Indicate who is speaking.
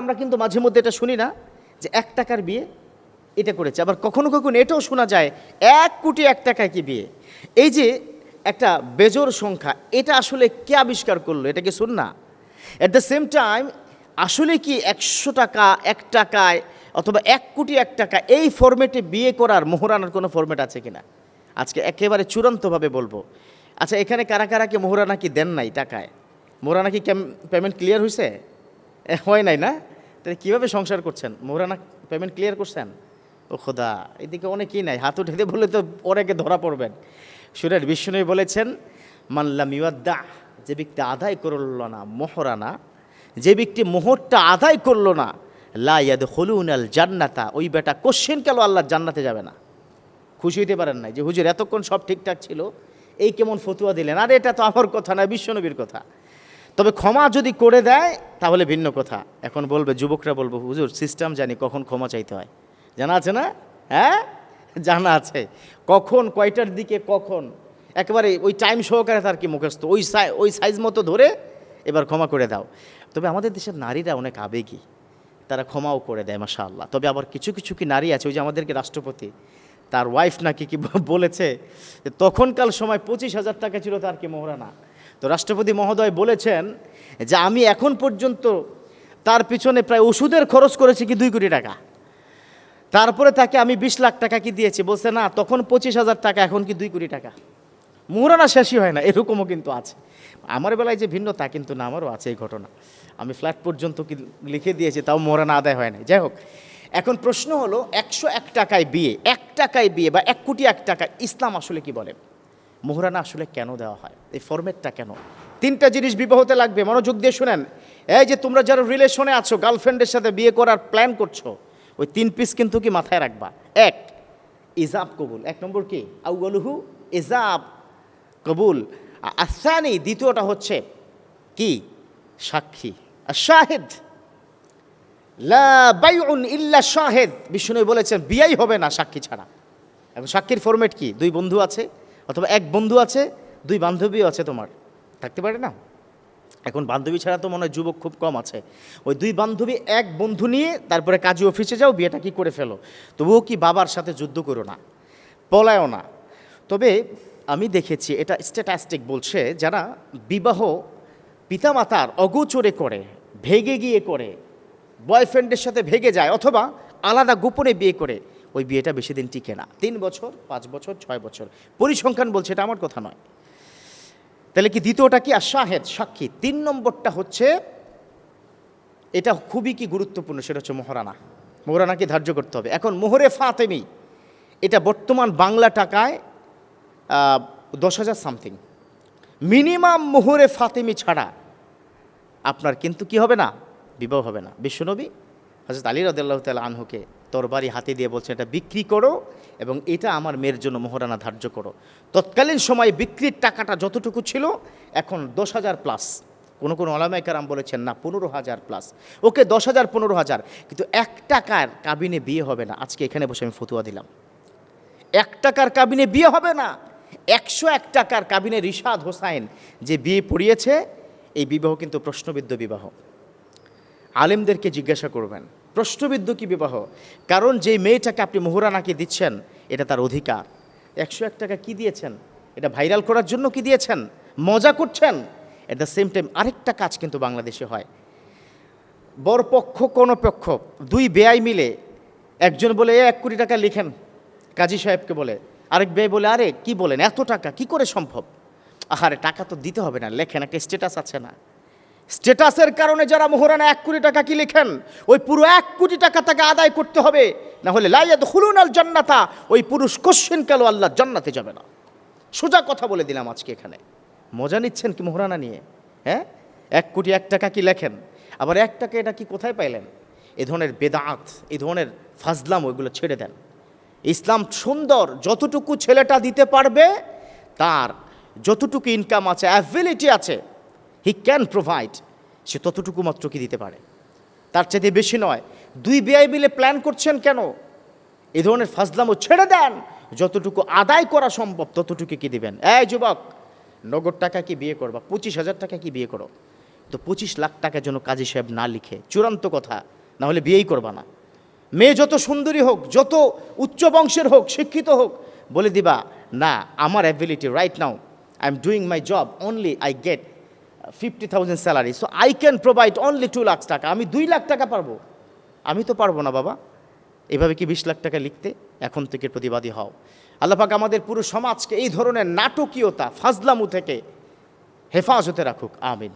Speaker 1: আমরা কিন্তু মাঝে মধ্যে এটা শুনি না, যে এক টাকার বিয়ে এটা করেছে। আবার কখনো কখনো এটাও শোনা যায়, এক কোটি এক টাকায় কি বিয়ে? এই যে একটা বেজোর সংখ্যা, এটা আসলে কে আবিষ্কার করল? এটা কি শুন না অ্যাট দ্য সেম টাইম আসলে কি একশো টাকা, এক টাকায়, অথবা এক কোটি এক টাকা, এই ফরম্যাটে বিয়ে করার মোহরানার কোনো ফরম্যাট আছে কিনা? আজকে একেবারে চূড়ান্তভাবে বলব। আচ্ছা এখানে কারা কারা কি মোহরানা কি দেন নাই টাকায়? মোহরানা কি পেমেন্ট ক্লিয়ার হয়েছে হয় নাই না? তাহলে কীভাবে সংসার করছেন? মোহরানা পেমেন্ট ক্লিয়ার করছেন? ও খোদা, এদিকে অনেকেই নাই। হাত উঠে বলে তো অনেকে ধরা পড়বেন। সুরের বিষ্ণু বলেছেন মাল্লাম ইউদ্দা যে ব্যক্তি আদায় করল না মোহরানা, যে ব্যক্তি মোহরটা আদায় করল না লাইয়াদ হলুন আল জান্নাতা ওই বেটা কোশ্চেন কেন আল্লাহ জান্নাতে যাবে না? খুশি হইতে পারেন নাই যে হুজুর এতক্ষণ সব ঠিকঠাক ছিল, এই কেমন ফতুয়া দিলেন? আরে এটা তো আমার কথা না, বিশ্বনবীর কথা। তবে ক্ষমা যদি করে দেয়, তাহলে ভিন্ন কথা। এখন বলবে, যুবকরা বলব, হুজুর সিস্টেম জানি কখন ক্ষমা চাইতে হয়। জানা আছে না? হ্যাঁ? জানা আছে। কখন, কয়টার দিকে, কখন? একেবারে ওই টাইম সহকারে তার কি মুখস্থ? ওই ওই সাইজ মতো ধরে এবার ক্ষমা করে দাও। তবে আমাদের দেশের নারীরা অনেক আবেগী। তারা ক্ষমাও করে দেয় মাসা আল্লাহ তবে আবার কিছু কিছু কি নারী আছে, ওই যে আমাদেরকে রাষ্ট্রপতি, তার ওয়াইফ নাকি কি বলেছে যে তখনকাল সময় পঁচিশ হাজার টাকা ছিল তার কি মোহরানা? তো রাষ্ট্রপতি মহোদয় বলেছেন যে আমি এখন পর্যন্ত তার পিছনে প্রায় ওষুধের খরচ করেছি কি দুই কোটি টাকা। তারপরে তাকে আমি বিশ লাখ টাকা কি দিয়েছি? বলছে, না, তখন পঁচিশ হাজার টাকা, এখন কি দুই কোটি টাকা? মোহরানা শেষই হয় না, এরকমও কিন্তু আছে। আমার বেলায় যে ভিন্ন তা কিন্তু না, আমারও আছে এই ঘটনা। আমি ফ্ল্যাট পর্যন্ত কি লিখে দিয়েছি, তাও মোহরানা আদায় হয় না যাই হোক, এখন প্রশ্ন হলো, একশো এক টাকায় বিয়ে, এক টাকায় বিয়ে বা এক কোটি এক টাকা, ইসলাম আসলে কি বলে? মোহরানা আসলে কেন দেওয়া হয়? এই ফরম্যাটটা কেন? তিনটা জিনিস বিবাহতে লাগবে, মনোযোগ দিয়ে শুনেন। এই যে তোমরা যারা রিলেশনে আছো গার্লফ্রেন্ডের সাথে বিয়ে করার প্ল্যান করছ, ওই তিন পিস কিন্তু কি মাথায় রাখবা? এক, ইজাব কবুল। এক নম্বর কি? আউগলুহু ইজাব কবুল। আসানি, দ্বিতীয়টা হচ্ছে কি? সাক্ষী। শাহেদ ইল্লা শাহেদ। বিষ্ণু বলেছেন, বিয়াই হবে না সাক্ষী ছাড়া। এখন সাক্ষীর ফরম্যাট কি? দুই বন্ধু আছে অথবা এক বন্ধু আছে, দুই বান্ধবীও আছে তোমার। থাকতে পারে না? এখন বান্ধবী ছাড়া তো মনে হয় যুবক খুব কম আছে। ওই দুই বান্ধবী এক বন্ধু নিয়ে তারপরে কাজী অফিসে যাও, বিয়েটা কি করে ফেলো? তবুও কি বাবার সাথে যুদ্ধ করো না? পলায়ও না। তবে আমি দেখেছি, এটা স্ট্যাটাস্টিক বলছে, যারা বিবাহ পিতামাতার অগোচরে করে, ভেগে গিয়ে করে বয়ফ্রেন্ডের সাথে ভেগে যায়, অথবা আলাদা গোপনে বিয়ে করে ওই বিয়েটা বেশি দিন টিকে না। তিন বছর, পাঁচ বছর, ছয় বছর। পরিসংখ্যান বলছে এটা আমার কথা নয়। তাহলে কি দ্বিতীয়টা কি? আর শাহেদ, সাক্ষী, তিন নম্বরটা হচ্ছে, এটা খুবই কি গুরুত্বপূর্ণ, সেটা হচ্ছে মোহরানা। মোহরানাকে ধার্য করতে হবে? এখন মোহরে ফাতেমি, এটা বর্তমান বাংলা টাকায় দশ হাজার সামথিং। মিনিমাম মোহরে ফাতেমি ছাড়া আপনার কিন্তু কি হবে না? বিবাহ হবে না। বিশ্বনবী হজরত আলী রদাল্লাহ তাল আনহুকে তরবারি হাতে দিয়ে বলছেন এটা বিক্রি করো এবং এটা আমার মেয়ের জন্য মোহরানা ধার্য করো। তৎকালীন সময় বিক্রির টাকাটা যতটুকু ছিল, এখন দশ হাজার প্লাস কোনো কোনো অলামাইকারাম বলেছেন, না, পনেরো হাজার প্লাস ওকে, দশ হাজার, পনেরো হাজার। কিন্তু এক টাকার কাবিনে বিয়ে হবে না। আজকে এখানে বসে আমি ফতুয়া দিলাম। এক টাকার কাবিনে বিয়ে হবে না। একশো এক টাকার কাবিনে রিশাদ হোসাইন যে বিয়ে পড়িয়েছে, এই বিবাহ কিন্তু প্রশ্নবিদ্ধ বিবাহ। আলেমদেরকে জিজ্ঞাসা করবেন প্রশ্নবিদ্ধ কি বিবাহ? কারণ যে মেয়েটাকে আপনি মোহরানাকে দিচ্ছেন এটা তার অধিকার। একশো এক টাকা কী দিয়েছেন? এটা ভাইরাল করার জন্য কি দিয়েছেন? মজা করছেন? এট দ্য সেম টাইম আরেকটা কাজ কিন্তু বাংলাদেশে হয়। বরপক্ষ কোনো পক্ষ দুই বেয়াই মিলে একজন বলে "এ, এক কোটি টাকা লিখেন। কাজী সাহেবকে বলে। আরেক ব্যয় বলে আরে কি বলেন? এত টাকা কি করে সম্ভব? আহারে টাকা তো দিতে হবে না লেখেন একটা স্ট্যাটাস আছে না। স্ট্যাটাসের কারণে যারা মোহরানা এক কোটি টাকা কি লিখেন, ওই পুরো এক কোটি টাকা তাকে আদায় করতে হবে, না হলে লাইয়াদ হুলুন আল জান্নাতা, ওই পুরুষ কোশ্চেন কেন আল্লাহ জান্নাতে যাবে না। সোজা কথা বলে দিলাম আজকে এখানে। মজা নিচ্ছেন কি মোহরানা নিয়ে? হ্যাঁ? এক কোটি এক টাকা কি লেখেন? আবার এক টাকা এটা কি কোথায় পাইলেন? এ ধরনের বেদাঁত এই ধরনের ফাজলাম ওইগুলো ছেড়ে দেন। ইসলাম সুন্দর, যতটুকু ছেলেটা দিতে পারবে, তার যতটুকু ইনকাম আছে অ্যাবিলিটি আছে হি ক্যান প্রোভাইড সে ততটুকু মাত্র কি দিতে পারে? তার চাইতে বেশি নয়, দুই বেআই মিলে প্ল্যান করছেন কেন? এ ধরনের ফাজলামও ছেড়ে দেন। যতটুকু আদায় করা সম্ভব, ততটুকু কি দিবেন? এই যুবক, নগদ টাকা কি বিয়ে করবা? পঁচিশ হাজার টাকা কি বিয়ে করো? তো পঁচিশ লাখ টাকা যেন কাজী সাহেব না লিখে, চূড়ান্ত কথা, না হলে বিয়েই করবা না। মেয়ে যত সুন্দরী হোক, যত উচ্চ বংশের হোক, শিক্ষিত হোক, বলে দিবা, না, আমার ability right now I am doing my job only I get fifty thousand salary. So I can provide only two lakh taka. আমি দুই লাখ টাকা পারব। আমি তো পারব না, বাবা। এভাবে কি বিশ লাখ টাকা লিখতে? এখন থেকে প্রতিবাদী হও। আল্লাপাক আমাদের পুরো সমাজকে এই ধরনের নাটকীয়তা, ফাজলামু থেকে হেফাজতে রাখুক। আমিন।